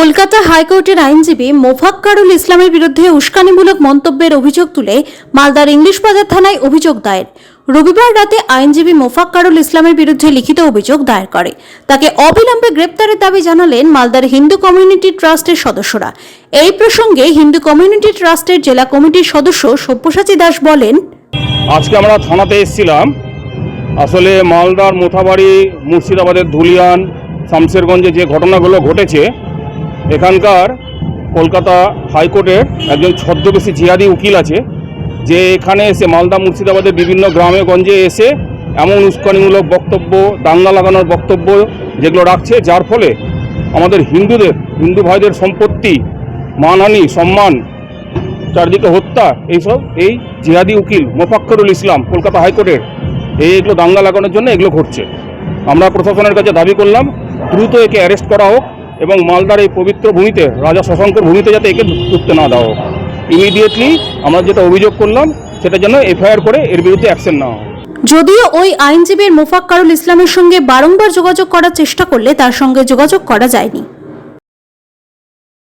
কলকাতা হাইকোর্টের আইনজীবী মোফাক্কারুল ইসলামের বিরুদ্ধে উস্কানিমূলক মন্তব্যের অভিযোগ তুলে মালদার ইংলিশ বাজার থানায় অভিযোগ দায়ের। রবিবার রাতে আইনজীবী মোফাক্কারুল ইসলামের বিরুদ্ধে লিখিত অভিযোগ দায়ের করে। তাকে অবিলম্বে গ্রেপ্তারের দাবি জানালেন মালদার হিন্দু কমিউনিটি ট্রাস্টের সদস্যরা। এই প্রসঙ্গে হিন্দু কমিউনিটি ট্রাস্টের জেলা কমিটির সদস্য সব্যসাচী দাস বলেন, আজকে আমরা থানাতে এসেছিলাম। আসলে মালদার মোথাবাড়ি মুর্শিদাবাদের ধুলিয়ান, শামশেরগঞ্জে যে ঘটনাগুলো ঘটেছে এখানকার কলকাতা হাইকোর্টের একজন ছদ্মবেশী জিহাদি উকিল আছে, যে এখানে এসে মালদা মুর্শিদাবাদের বিভিন্ন গ্রামে গঞ্জে এসে এমন উস্কানিমূলক বক্তব্য, দাঙ্গা লাগানোর বক্তব্য যেগুলো রাখছে, যার ফলে আমাদের হিন্দুদের, হিন্দু ভাইদের সম্পত্তি, মানহানি, সম্মান, চারদিকে হত্যা, এইসব, এই জিহাদি উকিল মোফাক্করুল ইসলাম কলকাতা হাইকোর্টের, এই এগুলো দাঙ্গা লাগানোর জন্য এগুলো ঘটছে। আমরা প্রশাসনের কাছে দাবি করলাম, দ্রুত একে অ্যারেস্ট করা হোক। এবং মালদার এই পবিত্র ভূমিতে, রাজা শশঙ্কর ভূমিতে যাতে একে ঢুকতে না দাও ইমিডিয়েটলি আমরা যেটা অভিযোগ করলাম, সেটা যেন এফআইআর করে এর বিরুদ্ধে অ্যাকশন নেওয়া হয় যদিও ওই আইনজীবীর মোফাক্কারুল ইসলামের সঙ্গে বারংবার যোগাযোগ করার চেষ্টা করলে তার সঙ্গে যোগাযোগ করা যায়নি।